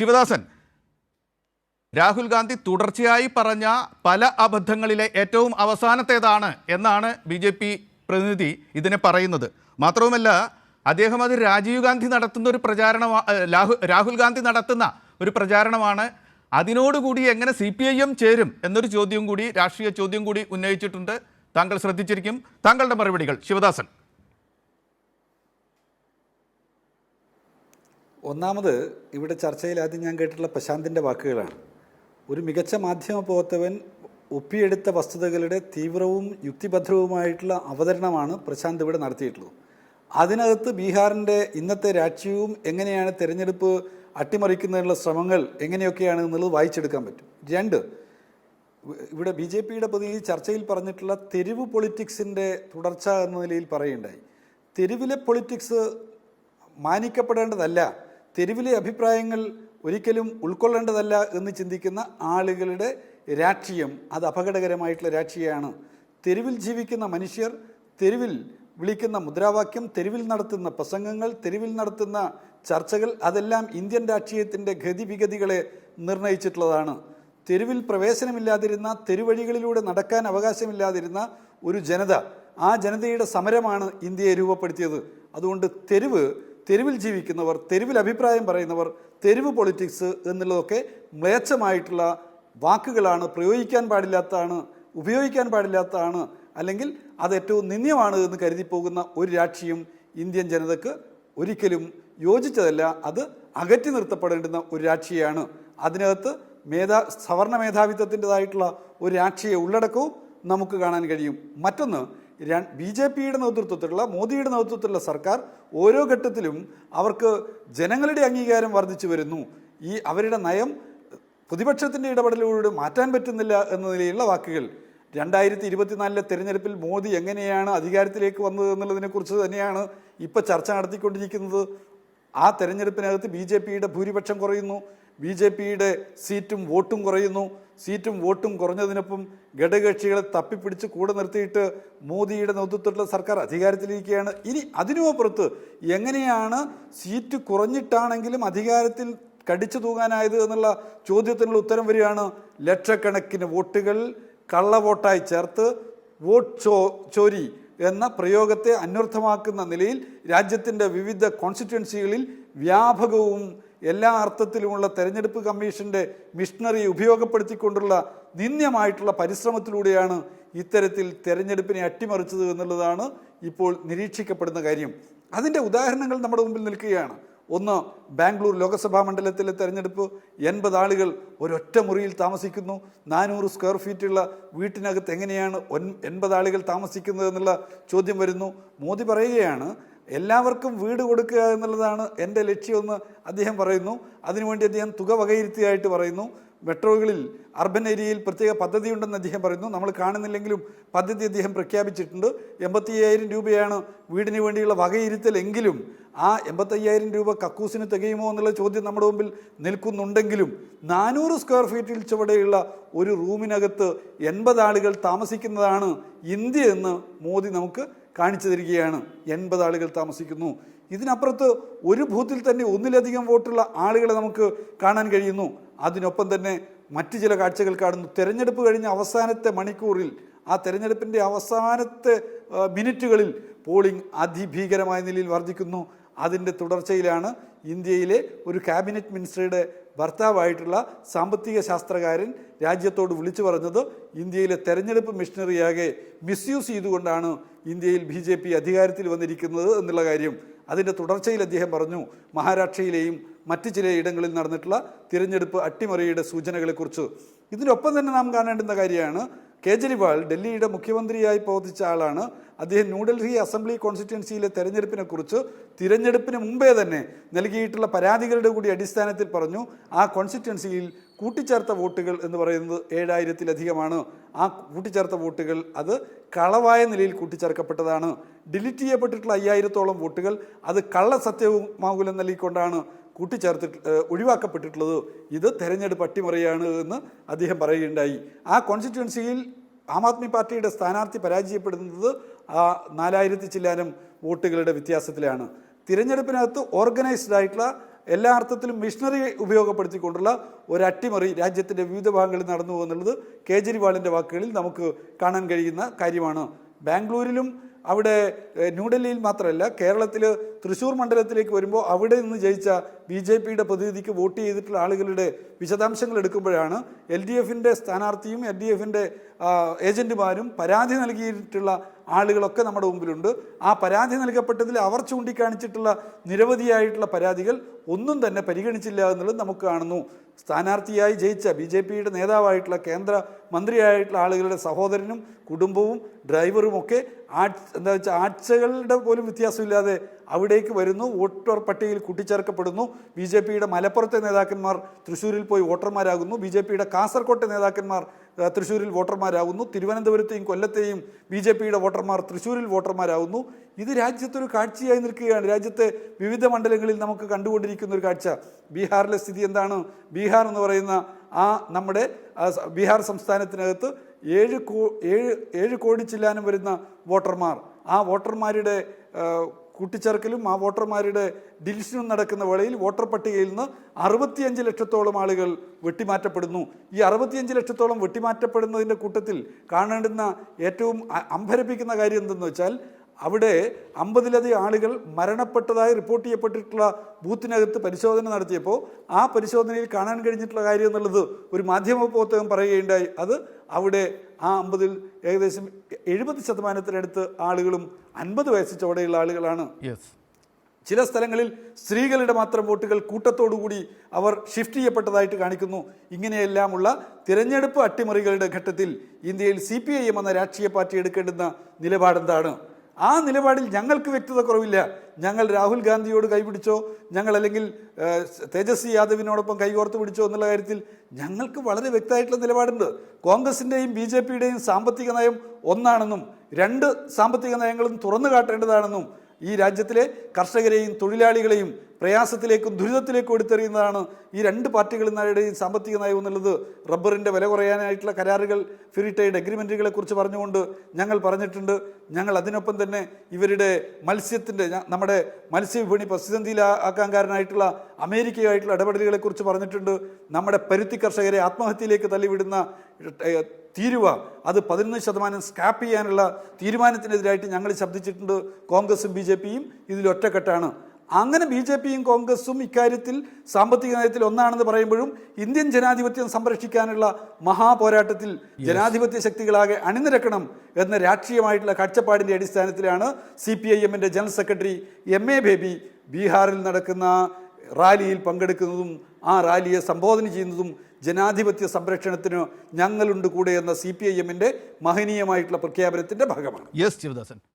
ശിവദാസൻ രാഹുൽ ഗാന്ധി തുടർച്ചയായി പറഞ്ഞ പല അബദ്ധങ്ങളിലെ ഏറ്റവും അവസാനത്തേതാണ് എന്നാണ് ബി ജെ പി പ്രതിനിധി ഇതിനെ പറയുന്നത്. മാത്രവുമല്ല അദ്ദേഹം അത് രാജീവ് ഗാന്ധി നടത്തുന്ന ഒരു പ്രചാരണ രാഹുൽ ഗാന്ധി നടത്തുന്ന ഒരു പ്രചാരണമാണ്. അതിനോടുകൂടി എങ്ങനെ സി പി ഐ എം ചേരും എന്നൊരു ചോദ്യം കൂടി രാഷ്ട്രീയ ചോദ്യം കൂടി ഉന്നയിച്ചിട്ടുണ്ട്. താങ്കൾ ശ്രദ്ധിച്ചിരിക്കും. താങ്കളുടെ മറുപടികൾ ശിവദാസൻ. ഒന്നാമത് ഇവിടെ ചർച്ചയിൽ ആദ്യം ഞാൻ കേട്ടിട്ടുള്ള പ്രശാന്തിന്റെ വാക്കുകളാണ്. ഒരു മികച്ച മാധ്യമ പ്രവർത്തകൻ ഒപ്പിയെടുത്ത വസ്തുതകളുടെ തീവ്രവും യുക്തിഭദ്രവുമായിട്ടുള്ള അവതരണമാണ് പ്രശാന്ത് ഇവിടെ നടത്തിയിട്ടുള്ളത്. അതിനകത്ത് ബീഹാറിന്റെ ഇന്നത്തെ രാഷ്ട്രീയവും എങ്ങനെയാണ് തിരഞ്ഞെടുപ്പ് അട്ടിമറിക്കുന്നതിനുള്ള ശ്രമങ്ങൾ എങ്ങനെയൊക്കെയാണ് എന്നുള്ളത് വായിച്ചെടുക്കാൻ പറ്റും. രണ്ട് ഇവിടെ ബി ജെ പിയുടെ പ്രതിനിധി ചർച്ചയിൽ പറഞ്ഞിട്ടുള്ള തെരുവ് പൊളിറ്റിക്സിന്റെ തുടർച്ച എന്ന നിലയിൽ പറയുണ്ടായി തെരുവിലെ പൊളിറ്റിക്സ് മാനിക്കപ്പെടേണ്ടതല്ല. തെരുവിലെ അഭിപ്രായങ്ങൾ ഒരിക്കലും ഉൾക്കൊള്ളേണ്ടതല്ല എന്ന് ചിന്തിക്കുന്ന ആളുകളുടെ രാഷ്ട്രീയം അത് അപകടകരമായിട്ടുള്ള രാഷ്ട്രീയമാണ്. തെരുവിൽ ജീവിക്കുന്ന മനുഷ്യർ തെരുവിൽ വിളിക്കുന്ന മുദ്രാവാക്യം തെരുവിൽ നടത്തുന്ന പ്രസംഗങ്ങൾ തെരുവിൽ നടത്തുന്ന ചർച്ചകൾ അതെല്ലാം ഇന്ത്യൻ രാഷ്ട്രീയത്തിന്റെ ഗതിവിഗതികളെ നിർണയിച്ചിട്ടുള്ളതാണ്. തെരുവിൽ പ്രവേശനമില്ലാതിരുന്ന തെരുവഴികളിലൂടെ നടക്കാൻ അവകാശമില്ലാതിരുന്ന ഒരു ജനത ആ ജനതയുടെ സമരമാണ് ഇന്ത്യയെ രൂപപ്പെടുത്തിയത്. അതുകൊണ്ട് തെരുവ് തെരുവിൽ ജീവിക്കുന്നവർ തെരുവിൽ അഭിപ്രായം പറയുന്നവർ തെരുവ് പൊളിറ്റിക്സ് എന്നുള്ളതൊക്കെ മ്ലേച്ഛമായിട്ടുള്ള വാക്കുകളാണ് പ്രയോഗിക്കാൻ പാടില്ലാത്തതാണ് ഉപയോഗിക്കാൻ പാടില്ലാത്തതാണ് അല്ലെങ്കിൽ അത് ഏറ്റവും നിന്ദ്യമാണ് എന്ന് കരുതി പോകുന്ന ഒരു രാക്ഷിയും ഇന്ത്യൻ ജനതക്ക് ഒരിക്കലും യോജിച്ചതല്ല. അത് അകറ്റി നിർത്തപ്പെടേണ്ടുന്ന ഒരു രാഷ്ട്രീയമാണ്. അതിനകത്ത് മേധാ സവർണ മേധാവിത്വത്തിന്റെതായിട്ടുള്ള ഒരു രാഷ്ട്രീയ ഉള്ളടക്കവും നമുക്ക് കാണാൻ കഴിയും. മറ്റൊന്ന് ബി ജെ പിയുടെ നേതൃത്വത്തിലുള്ള മോദിയുടെ നേതൃത്വത്തിലുള്ള സർക്കാർ ഓരോ ഘട്ടത്തിലും അവർക്ക് ജനങ്ങളുടെ അംഗീകാരം വർദ്ധിച്ചു വരുന്നു. ഈ അവരുടെ നയം പ്രതിപക്ഷത്തിന്റെ ഇടപെടലിലൂടെ മാറ്റാൻ പറ്റുന്നില്ല എന്ന നിലയിലുള്ള വാക്കുകൾ. രണ്ടായിരത്തി ഇരുപത്തിനാലിലെ തെരഞ്ഞെടുപ്പിൽ മോദി എങ്ങനെയാണ് അധികാരത്തിലേക്ക് വന്നത് എന്നുള്ളതിനെക്കുറിച്ച് തന്നെയാണ് ഇപ്പോൾ ചർച്ച നടത്തിക്കൊണ്ടിരിക്കുന്നത്. ആ തെരഞ്ഞെടുപ്പിനകത്ത് ബി ഭൂരിപക്ഷം കുറയുന്നു. ബി ജെ പിയുടെ സീറ്റും വോട്ടും കുറയുന്നു. സീറ്റും വോട്ടും കുറഞ്ഞതിനൊപ്പം ഘടകകക്ഷികളെ തപ്പിപ്പിടിച്ച് കൂടെ നിർത്തിയിട്ട് മോദിയുടെ നേതൃത്വത്തിലുള്ള സർക്കാർ അധികാരത്തിലിരിക്കുകയാണ്. ഇനി അതിനുമപ്പുറത്ത് എങ്ങനെയാണ് സീറ്റ് കുറഞ്ഞിട്ടാണെങ്കിലും അധികാരത്തിൽ കടിച്ചു തൂങ്ങാനായത് എന്നുള്ള ചോദ്യത്തിനുള്ള ഉത്തരം വരികയാണ്. ലക്ഷക്കണക്കിന് വോട്ടുകൾ കള്ളവോട്ടായി ചേർത്ത് വോട്ട് ചോ ചോരി എന്ന പ്രയോഗത്തെ അന്വർത്ഥമാക്കുന്ന നിലയിൽ രാജ്യത്തിന്റെ വിവിധ കോൺസ്റ്റിറ്റ്യുവൻസികളിൽ വ്യാപകവും എല്ലാ അർത്ഥത്തിലുമുള്ള തെരഞ്ഞെടുപ്പ് കമ്മീഷന്റെ മിഷണറി ഉപയോഗപ്പെടുത്തിക്കൊണ്ടുള്ള നിന്ദ്യമായിട്ടുള്ള പരിശ്രമത്തിലൂടെയാണ് ഇത്തരത്തിൽ തെരഞ്ഞെടുപ്പിനെ അട്ടിമറിച്ചത് എന്നുള്ളതാണ് ഇപ്പോൾ നിരീക്ഷിക്കപ്പെടുന്ന കാര്യം. അതിന്റെ ഉദാഹരണങ്ങൾ നമ്മുടെ മുമ്പിൽ നിൽക്കുകയാണ്. ഒന്ന് ബാംഗ്ലൂർ ലോക്സഭാ മണ്ഡലത്തിലെ തെരഞ്ഞെടുപ്പ്. എൺപത് ആളുകൾ ഒരൊറ്റ മുറിയിൽ താമസിക്കുന്നു. നാനൂറ് സ്ക്വയർ ഫീറ്റുള്ള വീട്ടിനകത്ത് എങ്ങനെയാണ് ഒൻ എൺപത് ആളുകൾ താമസിക്കുന്നത് എന്നുള്ള ചോദ്യം വരുന്നു. മോദി പറയുകയാണ് എല്ലാവർക്കും വീട് കൊടുക്കുക എന്നുള്ളതാണ് എന്റെ ലക്ഷ്യമെന്ന് അദ്ദേഹം പറയുന്നു. അതിനുവേണ്ടി അദ്ദേഹം തുക വകയിരുത്തിയായിട്ട് പറയുന്നു. മെട്രോകളിൽ അർബൻ ഏരിയയിൽ പ്രത്യേക പദ്ധതി ഉണ്ടെന്ന് അദ്ദേഹം പറയുന്നു. നമ്മൾ കാണുന്നില്ലെങ്കിലും പദ്ധതി അദ്ദേഹം പ്രഖ്യാപിച്ചിട്ടുണ്ട്. എൺപത്തി അയ്യായിരം രൂപയാണ് വീടിന് വേണ്ടിയുള്ള വകയിരുത്തലെങ്കിലും ആ എൺപത്തയ്യായിരം രൂപ കക്കൂസിന് തികയുമോ എന്നുള്ള ചോദ്യം നമ്മുടെ മുമ്പിൽ നിൽക്കുന്നുണ്ടെങ്കിലും നാനൂറ് സ്ക്വയർ ഫീറ്റിൽ ചുവടെയുള്ള ഒരു റൂമിനകത്ത് എൺപത് ആളുകൾ താമസിക്കുന്നതാണ് ഇന്ത്യ എന്ന് മോദി നമുക്ക് കാണിച്ചു തരികയാണ്. എൺപത് ആളുകൾ താമസിക്കുന്നു. ഇതിനപ്പുറത്ത് ഒരു ബൂത്തിൽ തന്നെ ഒന്നിലധികം വോട്ടുള്ള ആളുകളെ നമുക്ക് കാണാൻ കഴിയുന്നു. അതിനൊപ്പം തന്നെ മറ്റ് ചില കാഴ്ചകൾ കാണുന്നു. തെരഞ്ഞെടുപ്പ് കഴിഞ്ഞ അവസാനത്തെ മണിക്കൂറിൽ ആ തെരഞ്ഞെടുപ്പിന്റെ അവസാനത്തെ മിനിറ്റുകളിൽ പോളിംഗ് അതിഭീകരമായ നിലയിൽ വർദ്ധിക്കുന്നു. അതിന്റെ തുടർച്ചയിലാണ് ഇന്ത്യയിലെ ഒരു ക്യാബിനറ്റ് മിനിസ്റ്ററുടെ ഭർത്താവായിട്ടുള്ള സാമ്പത്തിക ശാസ്ത്രകാരൻ രാജ്യത്തോട് വിളിച്ചു പറഞ്ഞത് ഇന്ത്യയിലെ തെരഞ്ഞെടുപ്പ് മിഷനറിയാകെ മിസ്യൂസ് ചെയ്തുകൊണ്ടാണ് ഇന്ത്യയിൽ ബി ജെ പി അധികാരത്തിൽ വന്നിരിക്കുന്നത് എന്നുള്ള കാര്യം. അതിന്റെ തുടർച്ചയിൽ അദ്ദേഹം പറഞ്ഞു മഹാരാഷ്ട്രയിലെയും മറ്റ് ചില ഇടങ്ങളിൽ നടന്നിട്ടുള്ള തിരഞ്ഞെടുപ്പ് അട്ടിമറിയുടെ സൂചനകളെക്കുറിച്ച്. ഇതിനൊപ്പം തന്നെ നാം കാണേണ്ടുന്ന കാര്യമാണ് കേജ്രിവാൾ ഡൽഹിയുടെ മുഖ്യമന്ത്രിയായി പ്രവർത്തിച്ച ആളാണ്. അദ്ദേഹം ന്യൂഡൽഹി അസംബ്ലി കോൺസ്റ്റിറ്റ്യുവൻസിയിലെ തെരഞ്ഞെടുപ്പിനെ കുറിച്ച് തിരഞ്ഞെടുപ്പിന് മുമ്പേ തന്നെ നൽകിയിട്ടുള്ള പരാതികളുടെ കൂടി അടിസ്ഥാനത്തിൽ പറഞ്ഞു ആ കോൺസ്റ്റിറ്റ്യുവൻസിയിൽ കൂട്ടിച്ചേർത്ത വോട്ടുകൾ എന്ന് പറയുന്നത് ഏഴായിരത്തിലധികമാണ്. ആ കൂട്ടിച്ചേർത്ത വോട്ടുകൾ അത് കളവായ നിലയിൽ കൂട്ടിച്ചേർക്കപ്പെട്ടതാണ്. ഡിലീറ്റ് ചെയ്യപ്പെട്ടിട്ടുള്ള അയ്യായിരത്തോളം വോട്ടുകൾ അത് കള്ളസത്യവുമാകുലം നൽകിക്കൊണ്ടാണ് കൂട്ടിച്ചേർത്തിട്ട് ഒഴിവാക്കപ്പെട്ടിട്ടുള്ളതോ ഇത് തെരഞ്ഞെടുപ്പ് അട്ടിമറിയാണ് എന്ന് അദ്ദേഹം പറയുകയുണ്ടായി. ആ കോൺസ്റ്റിറ്റ്യുവൻസിയിൽ ആം ആദ്മി പാർട്ടിയുടെ സ്ഥാനാർത്ഥി പരാജയപ്പെടുന്നത് ആ നാലായിരത്തി ചില്ലാനം വോട്ടുകളുടെ വ്യത്യാസത്തിലാണ്. തിരഞ്ഞെടുപ്പിനകത്ത് ഓർഗനൈസ്ഡ് ആയിട്ടുള്ള എല്ലാ അർത്ഥത്തിലും മിഷണറി ഉപയോഗപ്പെടുത്തിക്കൊണ്ടുള്ള ഒരു അട്ടിമറി രാജ്യത്തിന്റെ വിവിധ ഭാഗങ്ങളിൽ നടന്നു എന്നുള്ളത് കേജ്രിവാളിന്റെ വാക്കുകളിൽ നമുക്ക് കാണാൻ കഴിയുന്ന കാര്യമാണ്. ബാംഗ്ലൂരിലും അവിടെ ന്യൂഡൽഹിയിൽ മാത്രമല്ല കേരളത്തിൽ തൃശ്ശൂർ മണ്ഡലത്തിലേക്ക് വരുമ്പോൾ അവിടെ നിന്ന് ജയിച്ച ബി ജെ പിയുടെ പ്രതിനിധിക്ക് വോട്ട് ചെയ്തിട്ടുള്ള ആളുകളുടെ വിശദാംശങ്ങൾ എടുക്കുമ്പോഴാണ് എൽ ഡി എഫിന്റെ സ്ഥാനാർത്ഥിയും എൽ ഡി എഫിന്റെ ഏജന്റുമാരും പരാതി നൽകിയിട്ടുള്ള ആളുകളൊക്കെ നമ്മുടെ മുമ്പിലുണ്ട്. ആ പരാതി നൽകപ്പെട്ടതിൽ അവർ ചൂണ്ടിക്കാണിച്ചിട്ടുള്ള നിരവധിയായിട്ടുള്ള പരാതികൾ ഒന്നും തന്നെ പരിഗണിച്ചില്ല എന്നുള്ളത് നമുക്ക് കാണുന്നു. സ്ഥാനാർത്ഥിയായി ജയിച്ച ബി ജെ പിയുടെ നേതാവായിട്ടുള്ള കേന്ദ്ര മന്ത്രിയായിട്ടുള്ള ആളുകളുടെ സഹോദരനും കുടുംബവും ഡ്രൈവറുമൊക്കെ ആഴ്ച എന്താ വെച്ചാൽ ആഴ്ചകളുടെ പോലും വ്യത്യാസമില്ലാതെ അവിടേക്ക് വരുന്നു. വോട്ടർ പട്ടികയിൽ കൂട്ടിച്ചേർക്കപ്പെടുന്നു. ബി ജെ പിയുടെ മലപ്പുറത്തെ നേതാക്കന്മാർ തൃശ്ശൂരിൽ പോയി വോട്ടർമാരാകുന്നു. ബി ജെ പിയുടെ കാസർകോട്ടെ നേതാക്കന്മാർ തൃശ്ശൂരിൽ വോട്ടർമാരാകുന്നു. തിരുവനന്തപുരത്തെയും കൊല്ലത്തെയും ബി ജെ പിയുടെ വോട്ടർമാർ തൃശ്ശൂരിൽ വോട്ടർമാരാകുന്നു. ഇത് രാജ്യത്തൊരു കാഴ്ചയായി നിൽക്കുകയാണ്. രാജ്യത്തെ വിവിധ മണ്ഡലങ്ങളിൽ നമുക്ക് കണ്ടുകൊണ്ടിരിക്കുന്ന ഒരു കാഴ്ച. ബീഹാറിലെ സ്ഥിതി എന്താണ്? ബീഹാർ എന്ന് പറയുന്ന ആ നമ്മുടെ ബീഹാർ സംസ്ഥാനത്തിനകത്ത് ഏഴ് കോ ഏഴ് ഏഴ് കോടി ചില്ലാനും വരുന്ന വോട്ടർമാർ. ആ വോട്ടർമാരുടെ കൂട്ടിച്ചേർക്കലും ആ വോട്ടർമാരുടെ ഡിലിഷനും നടക്കുന്ന വേളയിൽ വോട്ടർ പട്ടികയിൽ നിന്ന് അറുപത്തിയഞ്ച് ലക്ഷത്തോളം ആളുകൾ വെട്ടിമാറ്റപ്പെടുന്നു. ഈ അറുപത്തിയഞ്ച് ലക്ഷത്തോളം വെട്ടിമാറ്റപ്പെടുന്നതിന്റെ കൂട്ടത്തിൽ കാണേണ്ടുന്ന ഏറ്റവും അമ്പരപ്പിക്കുന്ന കാര്യം എന്തെന്ന് വെച്ചാൽ അവിടെ അമ്പതിലധികം ആളുകൾ മരണപ്പെട്ടതായി റിപ്പോർട്ട് ചെയ്യപ്പെട്ടിട്ടുള്ള ബൂത്തിനകത്ത് പരിശോധന നടത്തിയപ്പോൾ ആ പരിശോധനയിൽ കാണാൻ കഴിഞ്ഞിട്ടുള്ള കാര്യം എന്നുള്ളത് ഒരു മാധ്യമ പുസ്തകം പറയുകയുണ്ടായി. അത് അവിടെ ആ അമ്പതിൽ ഏകദേശം എഴുപത് ശതമാനത്തിനടുത്ത് ആളുകളും അൻപത് വയസ്സ് ചുവടെയുള്ള ആളുകളാണ്. യെസ് ചില സ്ഥലങ്ങളിൽ സ്ത്രീകളുടെ മാത്രം വോട്ടുകൾ കൂട്ടത്തോടുകൂടി അവർ ഷിഫ്റ്റ് ചെയ്യപ്പെട്ടതായിട്ട് കാണിക്കുന്നു. ഇങ്ങനെയെല്ലാമുള്ള തിരഞ്ഞെടുപ്പ് അട്ടിമറികളുടെ ഘട്ടത്തിൽ ഇന്ത്യയിൽ സി പി ഐ എം എന്ന രാഷ്ട്രീയ പാർട്ടി എടുക്കേണ്ടുന്ന നിലപാടെന്താണ്? ആ നിലപാടിൽ ഞങ്ങൾക്ക് വ്യക്തത കുറവില്ല. ഞങ്ങൾ രാഹുൽ ഗാന്ധിയോട് കൈപിടിച്ചോ ഞങ്ങൾ അല്ലെങ്കിൽ തേജസ്വി യാദവിനോടൊപ്പം കൈകോർത്ത് പിടിച്ചോ എന്നുള്ള കാര്യത്തിൽ ഞങ്ങൾക്ക് വളരെ വ്യക്തമായിട്ടുള്ള നിലപാടുണ്ട്. കോൺഗ്രസിന്റെയും ബി ജെ പിയുടെയും സാമ്പത്തിക നയം ഒന്നാണെന്നും രണ്ട് സാമ്പത്തിക നയങ്ങളും തുറന്നു കാട്ടേണ്ടതാണെന്നും ഈ രാജ്യത്തിലെ കർഷകരെയും തൊഴിലാളികളെയും പ്രയാസത്തിലേക്കും ദുരിതത്തിലേക്കും എടുത്തെറിയുന്നതാണ് ഈ രണ്ട് പാർട്ടികളുടെയും സാമ്പത്തിക നയം എന്നുള്ളത്. റബ്ബറിന്റെ വില കുറയാനായിട്ടുള്ള കരാറുകൾ ഫ്രീ ട്രേഡ് അഗ്രിമെന്റുകളെക്കുറിച്ച് പറഞ്ഞുകൊണ്ട് ഞങ്ങൾ പറഞ്ഞിട്ടുണ്ട്. ഞങ്ങൾ അതിനൊപ്പം തന്നെ ഇവരുടെ മത്സ്യത്തിന്റെ നമ്മുടെ മത്സ്യവിപണി പ്രതിസന്ധിയിലാക്കാൻ കാരനായിട്ടുള്ള അമേരിക്കയുമായിട്ടുള്ള ഇടപെടലുകളെക്കുറിച്ച് പറഞ്ഞിട്ടുണ്ട്. നമ്മുടെ പരുത്തി കർഷകരെ ആത്മഹത്യയിലേക്ക് തള്ളിവിടുന്ന തീരുവ. അത് പതിനൊന്ന് ശതമാനം സ്കാപ്പ് ചെയ്യാനുള്ള തീരുമാനത്തിനെതിരായിട്ട് ഞങ്ങൾ ശബ്ദിച്ചിട്ടുണ്ട് കോൺഗ്രസും ബി ജെ പിയും. ഇതിൽ ഒറ്റക്കെട്ടാണ്. അങ്ങനെ ബി ജെ പിയും കോൺഗ്രസും ഇക്കാര്യത്തിൽ സാമ്പത്തിക നയത്തിൽ ഒന്നാണെന്ന് പറയുമ്പോഴും ഇന്ത്യൻ ജനാധിപത്യം സംരക്ഷിക്കാനുള്ള മഹാപോരാട്ടത്തിൽ ജനാധിപത്യ ശക്തികളാകെ അണിനിരക്കണം എന്ന രാഷ്ട്രീയമായിട്ടുള്ള കാഴ്ചപ്പാടിന്റെ അടിസ്ഥാനത്തിലാണ് സി പി ഐ എമ്മിന്റെ general secretary M A Baby ബീഹാറിൽ നടക്കുന്ന റാലിയിൽ പങ്കെടുക്കുന്നതും ആ റാലിയെ സംബോധന ചെയ്യുന്നതും ജനാധിപത്യ സംരക്ഷണത്തിന് ഞങ്ങളുണ്ട് കൂടെ എന്ന സി പി ഐ എമ്മിന്റെ മഹനീയമായിട്ടുള്ള പ്രഖ്യാപനത്തിന്റെ ഭാഗമാണ്. യെസ് ശിവദാസൻ